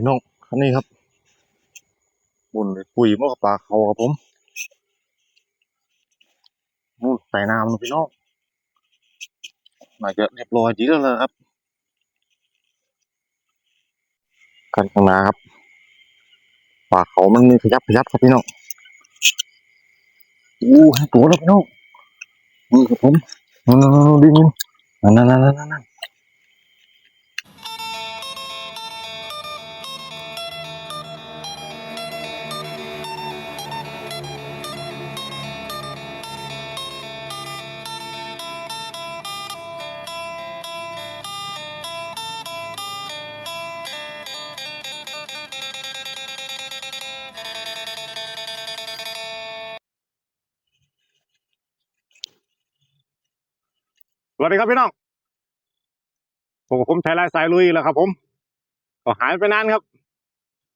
พี่น้องอันนี้ครับบุญปุ๋ยมะกปลาเขาครับผมนู่นใส่น้ำนะพี่น้องน่าจะเรียบร้อยดีแล้วนะครับกันข้างหน้าครับปลาเขามันมีขยับขยับครับพี่น้องอู้ห้ตัวแล้วพี่น้องนี่ครับผมนั่นๆๆดินั่นนั่นนั่นนั่นนั่น สวัสดีครับพี่น้องผมกับผมชายลายสายลุยแล้วครับ ผม ก็หายไปนานครับ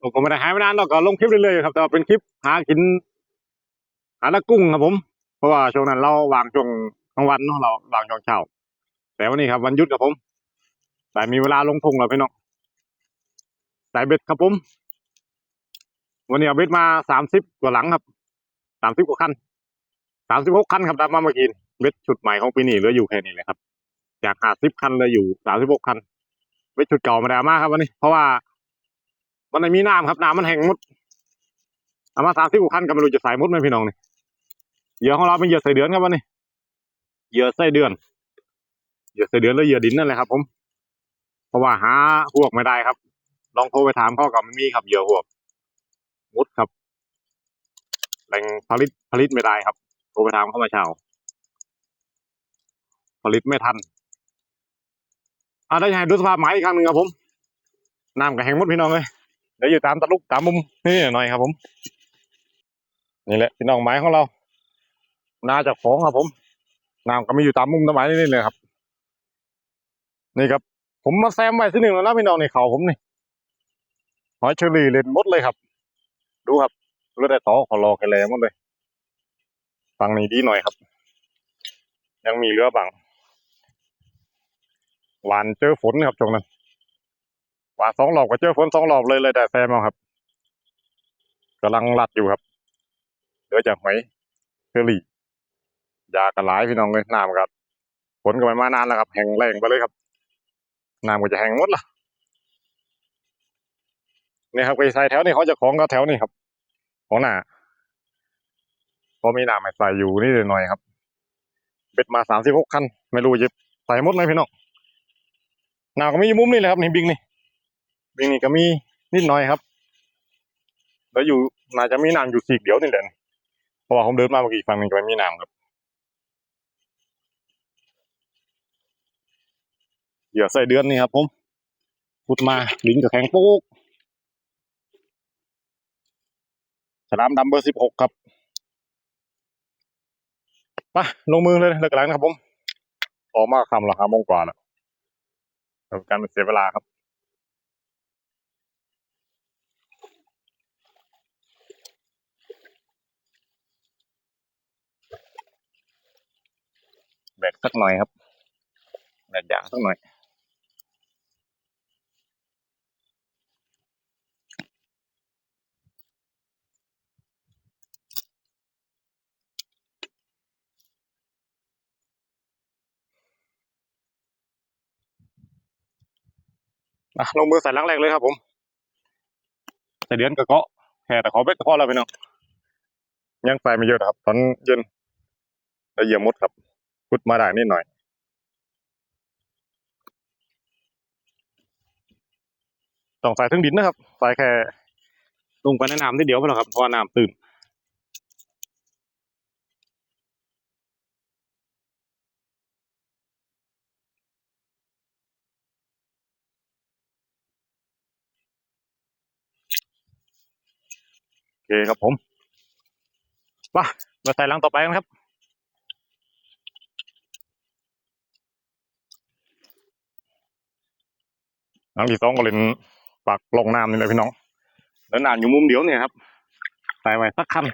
ผมก็ไม่ได้หายไปนานหรอกก็ลงคลิปเรื่อยๆครับแต่ว่าเป็นคลิปหากิน หาละกุ้งครับผม เพราะว่าช่วงนั้นเราวางช่วงกลางวันเนาะเราวางช่วงเช้า แต่วันนี้ครับวันหยุดครับผม แต่มีเวลาลงทุ่งแล้วพี่น้องสายเบ็ดครับผม วันนี้เอาเบ็ดมาสามสิบกว่าหลังครับสามสิบกว่าคันสามสิบหกคันครับดับมาเมื่อกี้ เวทชุดใหม่ของปีนี้เหลืออยู่แค่นี้เลยครับ จากหาสิบคันเลยอยู่สามสิบหกคันเวทชุดเก่ามาได้มากครับวันนี้ เพราะว่ามันไม่มีน้ำครับน้ำมันแห้งหมดเอามาสามสิบหกคันก็ไม่รู้จะใส่หมดไหมพี่น้องนี่เหยื่อของเราเป็นเหยื่อใส่เดือนครับวันนี้เหยื่อใส่เดือนเหยื่อใส่เดือนแล้วเหยื่อดินนั่นแหละครับ ผม เพราะว่าหาหวกไม่ได้ครับ ลองโทรไปถามเขากับไม่มีครับเหยื่อหวกมุดครับแหล่งผลิตผลิตไม่ได้ครับโทรไปถามเข้ามาเช่า ผลิตไม่ทันอาได้ให้ดูสภาพหมายอีกครั้งหนึ่งครับผมน้ำกับแห้งหมดพี่น้องเลยเดี๋ยวอยู่ตามตะลุกตามมุมนี่หน่อยครับผม นี่แหละพี่น้องไม้ของเรานาจากของครับผมน้ำก็มีอยู่ตามมุมต้นไม้นี่เลยครับ นี่ครับ ผมมาแซมไว้ที่หนึ่งแล้วนะพี่น้องในเขาผมนี่หอยเชอรี่เล่นหมดเลยครับ ดูครับเลือได้ต่อขอรอแกแล้วหมดเลยฟังนี้ดีหน่อยครับ ยังมีเรือบัง หวานเจอฝนครับช่วงนั้นหวานสองรอบก็เจอฝนสองรอบเลยเลยแต่แซมเอาครับกำลังรัดอยู่ครับเหลือจากหอยเชอรี่ยากระหลายพี่น้องเลยน้ำครับฝนก็ไม่มานานแล้วครับ แห้งแรงไปเลยครับน้ำก็จะแห้งหมดละนี่ครับไปใส่แถวนี้เขาจะของก็แถวนี้ครับ ของหน้าพอมีน้ำให้ใส่อยู่นี่หน่อยครับเบ็ดมาสามสิบหกคัน ไม่รู้จะใส่หมดไหมพี่น้อง หนาวก็มีมุมนี่แหละครับนี่บิงนี่บิงนี่ก็มีนิดหน่อยครับ แล้วอยู่น่าจะมีน้ำอยู่สีกเดียวนี่แหละเพราะว่าผมเดินมาเมื่อกี้ฝั่งนึงก็ไม่มีน้ำครับเหยื่อใส่เดือนนี่ครับ ผมพุดมาลิ้นกับแข็งโป๊กฉลามดำเบอร์สิบหกครับไปลงมือเลยเลิกแล้วนะครับผม ออกมาคำละห้าโมงกว่าแล้ว ทำการเป็นเสียเวลาครับแบกสักหน่อยครับแบกยางสักหน่อย อะลงมือใส่ลังแรกเลยครับผมใส่เดือนกับเกาะแค่แต่ขอเบ็ดก็พอแล้วพี่น้องยังใส่ไม่เยอะครับ ตอนเย็นแล้เยี่ยมมดครับพุดมาได้นิดหน่อยต้องใส่ทั้งดินนะครับใส่แค่ลงไปในน้ำทีเดียวพอแล้วครับเพราะว่าน้ำตื้น คครับผมไปมาใส่ลังต่อไปกันครับ ลังที่สองก็เล่นปากลงน้ำนี่แหละพี่น้อง แล้วน้ำอยู่มุมเดียวเนี่ยครับใส่ไว้สักคัน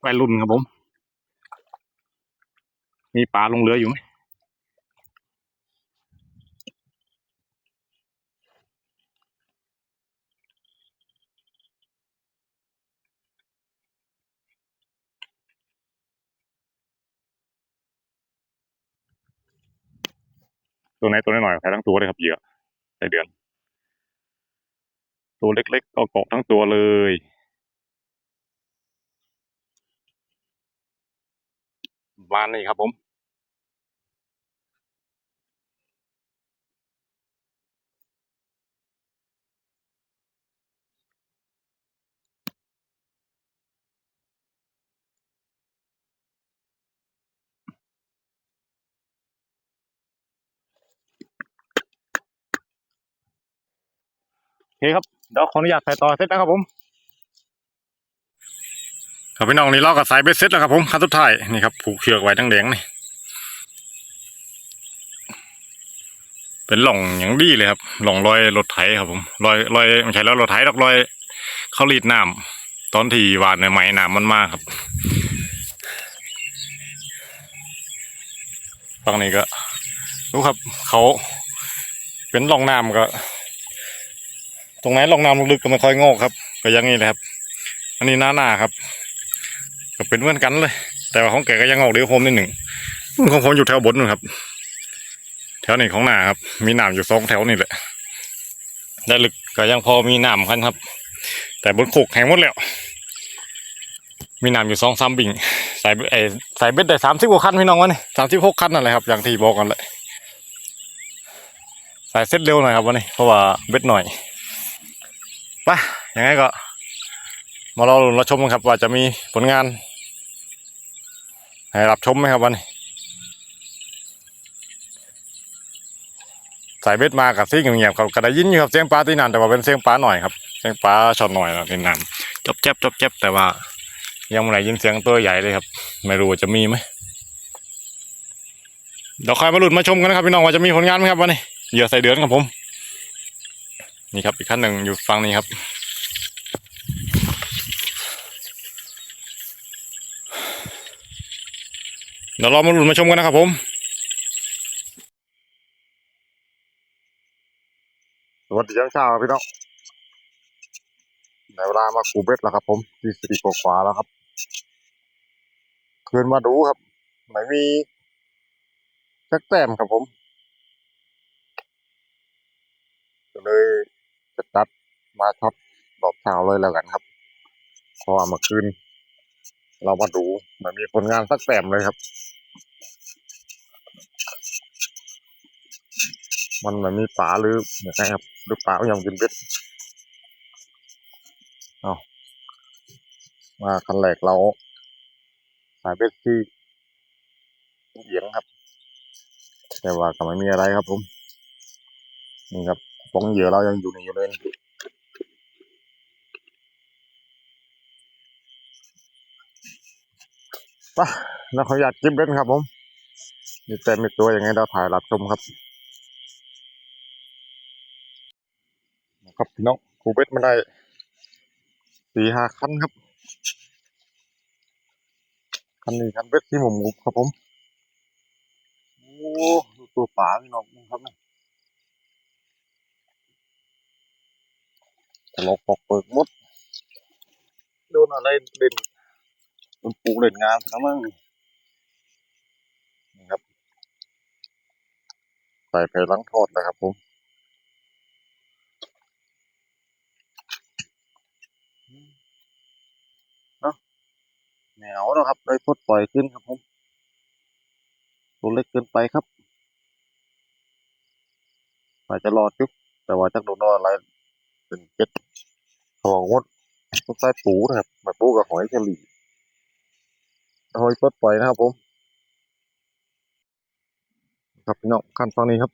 ไว้รุ่นครับผม มีปลาลงเรืออยู่ไหม ตัวไหนตัวน้อยๆใส่ทั้งตัวเลยครับเหยื่อใส่เดือน ตัวเล็กๆก็เกาะทั้งตัวเลยประมาณนี้ครับผม โอเคครับเดี๋ยวขออนุญาตใส่ต่อเสร็จนะครับผมครับพี่น้องนี่เราก็ใส่เบ็ดเสร็จแล้วครับผมขั้นสุดท้ายนี่ครับผูกเชือกไว้ทั้งแดงนี่เป็นหล่องอย่างดีเลยครับหล่องรอยรถไถครับผมรอยรอยไม่ใช่แล้วรถไถหรอกรอยเขารีดน้ำตอนที่หวานใหม่น้ำมันมากครับฝั่งนี้ก็รู้ครับ เขาเป็นหล่องน้ำก็ ตรงไหนลงน้ำลึกก็ไม่ค่อยงอกครับ ก็ยังนี้แหละครับ อันนี้หน้าหน้าครับ ก็เป็นเหมือนกันเลย แต่ว่าของแกก็ยังงอกเดียวโฮมนิดหนึ่งของผมอยู่แถวบนนู่นครับ แถวนี้ของหน้าครับ มีหน้ำอยู่สองแถวนี่แหละได้ลึกก็ยังพอมีหน้ำคันครับ แต่บนโขกแห้งหมดแล้วมีน้ำอยู่สองสามบิ่งใส่ไอใส่เบ็ดได้สามสิบกว่าคันพี่น้องวะนี่สามสิบหกคันนั่นแหละครับ อย่างที่บอกกันเลยใส่เซ็ตเร็วหน่อยครับวันนี้เพราะว่าเบ็ดหน่อย ไปยังไงก็มาเราเราชมกันครับ ว่าจะมีผลงาน ให้รับชมไหมครับวันนี้สายเบ็ดมากับซิ่งเงียบๆครับก็ได้ยินอยู่ครับเสียงปลาที่นั่นแต่ว่าเป็นเสียงปลาหน่อยครับเสียงปลาช็อตหน่อยนะที่นั่นจบเจ็บจบเจ็บแต่ว่า ยังไม่ได้ยินเสียงตัวใหญ่เลยครับ ไม่รู้ว่าจะมีไหมเดี๋ยวคอยมาหลุดมาชมกันนะครับพี่น้องว่าจะมีผลงานไหมครับวันนี้เหยื่อใส่เดือนครับผม นี่ครับ อีกขั้นหนึ่งอยู่ฝั่งนี้ครับเดี๋ยวเรามาลุ้นมาชมกันนะครับผมสวัสดีเช้าพี่น้องในเวลามากูเบ็ดแล้วครับ ผมที่สี่กว่าแล้วครับคืนมาดูครับไม่มีสักแต้มครับผมก็เลย จะตัดมาช็อตดอกเช้าเลยแล้วกันครับเพราะว่าเมื่อคืนเรามาดูไม่มีผลงานสักแต้มเลยครับ มันไม่มีป่าหรือยังไงครับหรือป่ายังกินเบ็ดเอามาคันแรกเราสายเบ็ดที่เอียงครับ แต่ว่าก็ไม่มีอะไรครับผมนี่ครับ ฟองเหยื่อเรายังอยู่ในอยู่เลยไปแล้วขออนุญาตจิ้มเบ็ดครับผมมีแต่มีตัวยังไงเราถ่ายรับชมครับครับพี่น้องครูเบ็ดมาได้สี่ห้าคันครับคันนี้คันเบ็ดที่หมุมมุบครับผมโอ้ดูตัวป่าพี่น้องครับเนี่ย ถลอกปอกเปิกหมดโดนอะไรเด่นโดนปูเล่นงานทั้งนั้นนี่ครับใส่ไปล้างทอดนะครับผมเนาะแนวนะครับได้พดปล่อยขึ้นครับผมตัวเล็กเกินไปครับอาจจะรอดจุ๊บแต่ว่าจักโดนอะไรเป็นเจ็ด ทองงดต้องใส่ปูนะครับมาปูกับหอยเฉลี่หอยพดปล่อยนะครับผม ครับพี่น้องขั้นตอนนี้ครับ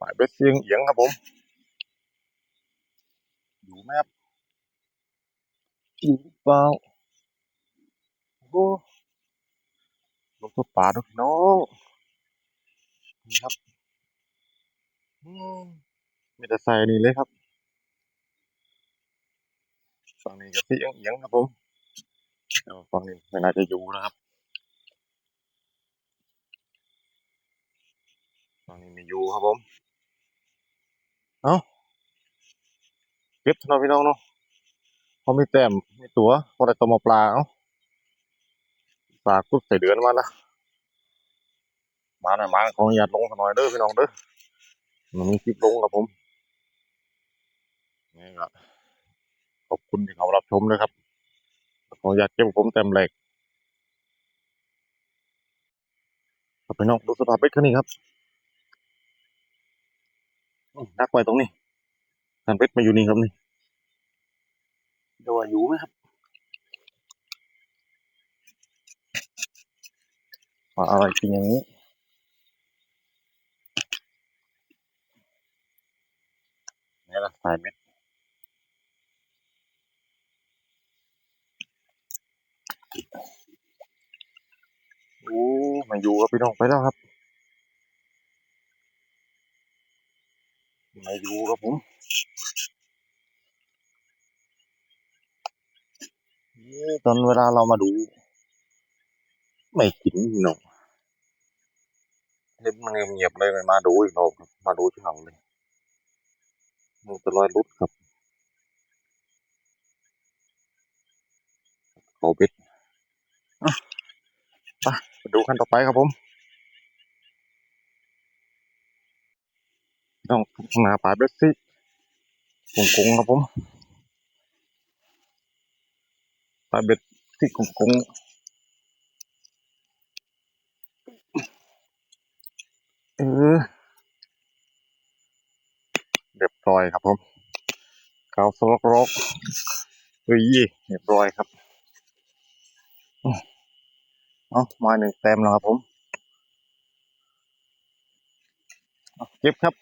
ปลายเบ็ดเสียงเอียงครับผมอยู่ไหมครับอยู่หรือเปล่าโอ้โหลงตัวป่าด้วยพี่น้องนี่ครับ อืมไม่ได้ใส่นี่เลยครับ ฝั่งนี้ก็เสียงเอียงครับผมฝั่งนี้ไม่น่าจะอยู่นะครับฝั่งนี้ไม่อยู่ครับผม เอ้าเก็บเถอะเนาพี่น้องเนาะพอมีแต้มไมีตัวพอได้ตัวมาปลาเอ้าปลากุดใส่เดือนมาละมาหน่อยมาขออนุญาตลงหน่อยเด้อพี่น้องเด้อมันมีคลิปลงครับผมนี่ก็ ขอบคุณที่เขารับชมนะครับขออนุญาตเก็บผมเต็มแหลกครับพี่น้องดูสภาพเบ็ดคันนี้ครับอื้อดักไว้ตรงนี้ทันเป็ดมาอยู่นี่ครับนี่ดูว่าอยู่ไหมครับว่าอะไรกินอย่างนี้นี่ละสายเม็ด โอ้ไมาอยู่ครับพี่น้องไปแล้วครับไมาอยู่ครับผมนี่ตอนเวลาเรามาดู ไม่กินพี่น้องเห็นมันเงียบเลยมาดูอีกรอบครับมาดูที่หลังเลยมันจะลอยลุดครับเขาเบ็ด ดูขั้นต่อไปครับผมต้องข้างหนาปลายเบ็ดสิกงกงครับผมปลายเบ็ดที่กงกงเออเรียบร้อยครับผมขาวสลกรกเฮ้ยเรียบร้อยครับ เอามาหนึ่งแต้มแล้วครับผมเก็บครับ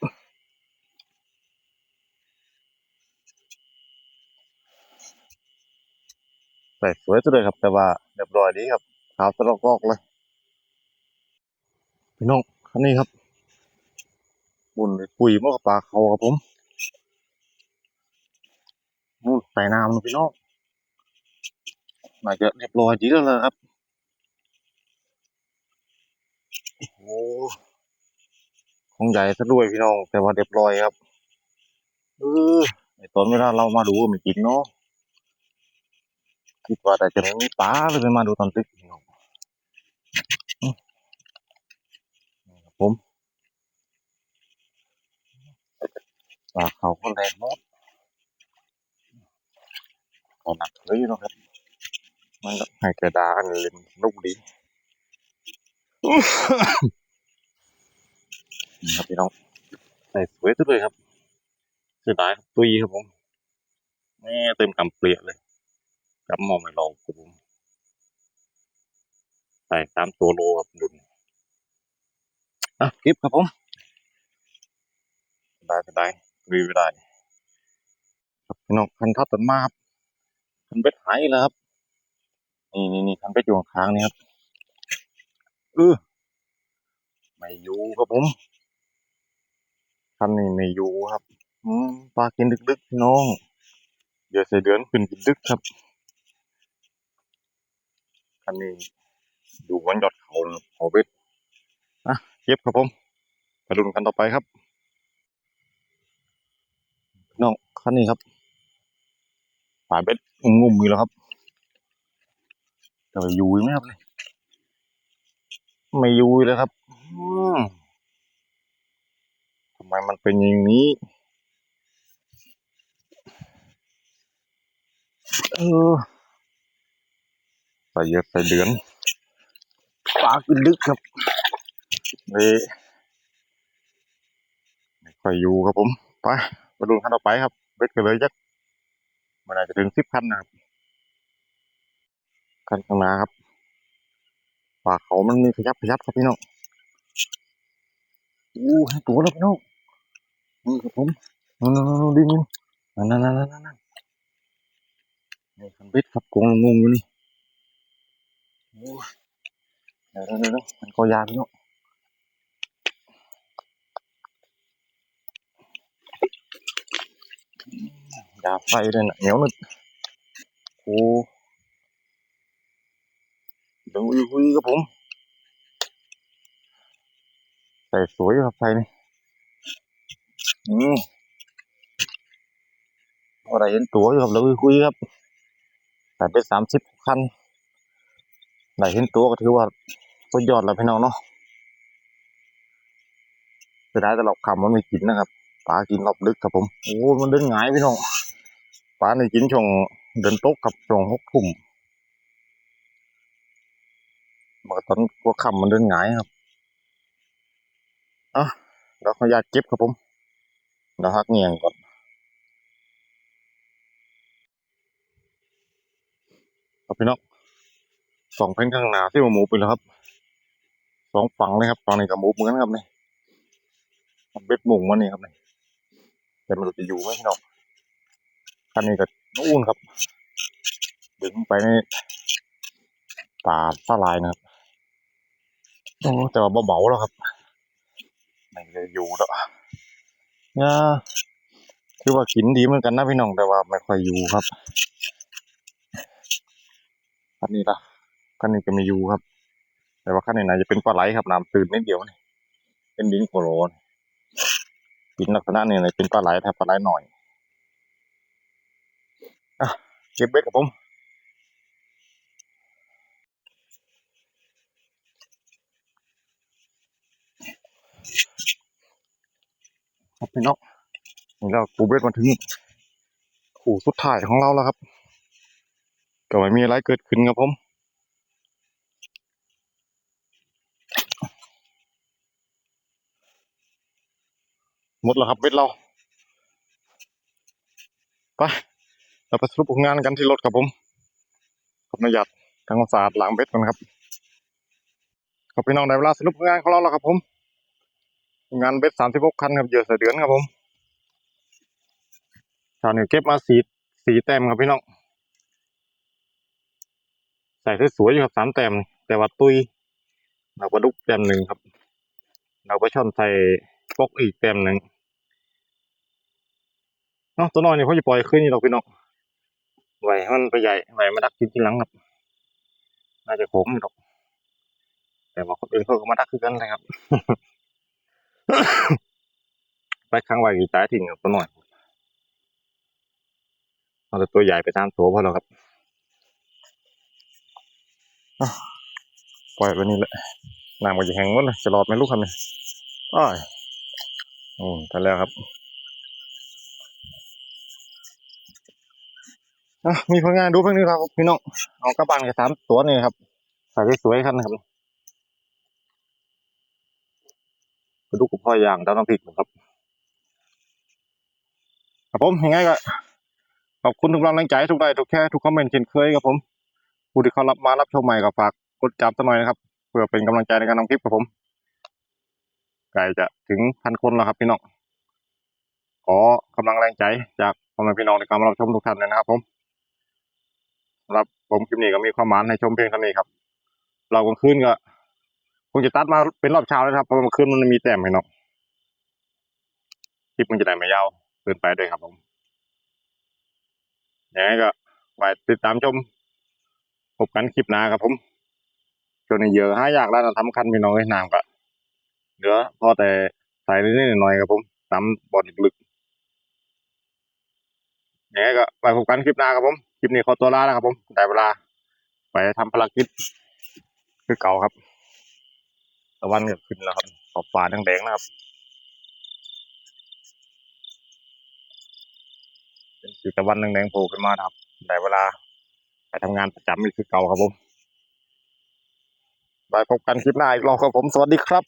ใส่สวยสุดเลยครับ แต่ว่าเรียบร้อยดีครับขาวสลกรกเลย พี่น้องคันนี้ครับ บุญปุ๋ยมากปลาเขาครับผมนู่นใส่น้ำนะพี่น้องน่าจะเรียบร้อยดีแล้วล่ะครับ โอ้ของใหญ่ซะด้วยพี่น้อง แต่ว่าเรียบร้อยครับเออไอตอนเวลาเรามาดูไม่กินเนาะคิดว่าแต่จะไม่มีปลาเลยไม่มาดูตอนตึกพี่น้องผมปลาเขาก็แรงหมดก็หนักเลยเนาะครับมันก็ให้กระดานเล่นนุกดี ครับพี่น้องใส่สวยสุดเลยครับเสียดายครับตุยครับผมแม่เต็มกำเปลี่ยเลยกำมองไม่ลงครับผมใส่ตามตัวโลครับดุนอะคลิปครับผมได้ก็ได้รีวิวได้ครับพี่น้องคันทัดตันมาครับคันเบ็ดหายแล้วครับ นี่นี่นี่คันเบ็ดอยู่ข้างนี่ครับ เออไม่อยู่ครับผมคันนี้ไม่อยู่ครับอืมปลากินดึกๆพี่น้องเดี๋ยวใส่เดือนขึ้นกินดึกครับคันนี้ดูวันยอดเขานะครับเขาเบ็ดอะเก็บครับผมไปดูกันต่อไปครับพี่น้องคันนี้ครับปลาเบ็ดงุ่มๆอยู่แล้วครับแต่ว่าอยู่ไหมครับเนี่ย ไม่อยู่เลยครับอืมทำไมมันเป็นอย่างนี้ เออใส่เยอะใส่เดือนปลากินลึกครับเลยไม่ค่อยอยู่ครับผม ไปมาดูขั้นต่อไปครับเบ็ดกันเลยจักมันอาจจะถึงสิบคันนะครับคันข้างหน้าครับ ปลาเขามันมีขยับขยับครับพี่น้องอู้ให้ตัวแล้วพี่น้องนี่ครับผมนู่นนู่นนู่นดินนั่นนั่นนั่นนั่นนั่นนี่คันเบ็ดครับกงงงอยู่นี่โอ้ยเดี๋ยวเดี๋ยวเดี๋ยวมันก็ยากพี่น้องดาบไฟเลยนะเหนียวหนึบโอ้ ดึงอุ้ยอุ้ยครับผมใส่สวยครับไฟนี่อืมอะไรเห็นตัวอยู่ครับแล้วอุ้ยครับใส่ไปสามสิบคันได้เห็นตัวก็ถือว่าสุดยอดแล้วพี่น้องเนาะสียดายแต่รอบค่ำมันไม่กินนะครับปลากินรอบลึกครับผมโอ้มันเดินหงายพี่น้องปลาในกินช่วงเดินโตกกับช่วงหกทุ่ม มันก็ตอนหัวคำมันเดินหงายครับอะเดี๋ยวขออนุญาตเก็บครับผมเดี๋ยวหักเงียงก่อนครับพี่น้องสองเพ่นข้างหน้าที่มาหมูไปแล้วครับสองฝั่งเลยครับฝั่งนี้กับหมูเหมือนกันครับนี่เบ็ดมุงมันนี่ครับนี่แต่ไม่รู้จะอยู่ไหมพี่น้องคันนี้ก็นู่นครับ ดึงไปในป่าฟ้าลายนะครับ โอ้แต่ว่าเบาๆแล้วครับไม่ได้อยู่แล้วเนี่ยคือว่ากินดีเหมือนกันนะพี่น้องแต่ว่าไม่ค่อยอยู่ครับคันนี้ละคันนี้ก็ไม่อยู่ครับ แต่ว่าคันนี้น่าจะเป็นปลาไหลครับน้ำตื่นนิดเดียวนี่เป็นดินโคโรนดินลักษณะนี้เลยเป็นปลาไหลถ้าปลาไหลหน่อยอะเก็บเบ็ดกับผม ครับพี่น้องนี่เราปูเบ็ดมาถึงขู่สุดท้ายของเราแล้วครับ ก็ไม่มีอะไรเกิดขึ้นครับผมหมดแล้วครับเบ็ดเราไปเราไปสรุปผลงานกันที่รถครับผมขอบนายดทางควาสะอาดล้างเบ็ดกันครับครับพี่น้องได้เวลาสรุปผลงานของเราแล้วครับผม งานเบ็ดสามสิบหกคันครับเยอเสือเดือนครับผมชาวนี้เก็บมาสีสีแต้มครับพี่น้องใส่สวยๆอยู่ครับสามแต้มแต่ว่าตุยเราปลาดุกแต้มหนึ่งครับ เราก็ช่อนใส่ปกอีกแต้มหนึ่งเนาะตัวน้อยนี่เขาจะปล่อยขึ้นนี่หรอกพี่น้องไหวมันไปใหญ่ไหวมาดักกินทีหลังครับน่าจะโขมหรอกแต่ว่าคนอื่นเขาก็มาดักคือกันเลยครับ ไปค้างไว้กีตาทิ้งตัวน้อยเอาแต่ตัวใหญ่ไปตามตัวพอแล้วครับปล่อยไปนี่แหละน้ำก็จะแห้งหมดเลยจะรอดไหมลูกครับเนี่ยอ้ายอืมทันแล้วครับอะมีผลงานดูเพิ่งนี้ครับพี่น้องเอากระบานกับสามตัวนี่ครับใส่สวยๆครับนะครับกระดูกกับพ่อย่างดาวน้ำพริกครับ ครับผมยังไงก็ขอบคุณทุกกำลังใจทุกไลค์ทุกแค่ทุกคอมเมนต์เช่นเคยครับผมผู้ที่เขารับมารับชมใหม่ก็ฝากกดจับสักหน่อยนะครับ เพื่อเป็นกำลังใจในการทำคลิปครับผมใกล้จะถึงพันคนแล้วครับพี่น้องขอกำลังแรงใจจากพ่อแม่พี่น้องในการรับชมทุกท่านเลยนะครับ ผมสำหรับผมคลิปนี้ก็มีความหมายให้ชมเพียงเท่านี้ครับ เรากลางคืนก็คงจะตัดมาเป็นรอบเช้าแล้วครับเพราะกลางคืนมันมีแต้มให้น้องคลิปมันจะได้ไม่ยาว เกินไปด้วยครับผมยังไงก็ไปติดตามชมพบกันคลิปหน้าครับผมช่วงนี้เยอะหายากแล้วนะทำคันพี่น้องไอ้ยน้ำก็เหลือพอแต่ใส่นิดๆหน่อยครับผมตามบอลลึกๆยังไงก็ไปพบกันคลิปหน้าครับผม คลิปนี้ขอตัวลาแล้วครับผมได้เวลา ไปทำภารกิจคือเก่าครับตะวันก็ขึ้นแล้วครับขอบฟ้าแดงๆนะครับ เป็นสีตะวันแดงๆโผล่ขึ้นมาครับแต่เวลาไปทำงานประจำนี่คือเก่าครับผมไปพบกันคลิปหน้าอีกรอบครับผมสวัสดีครับ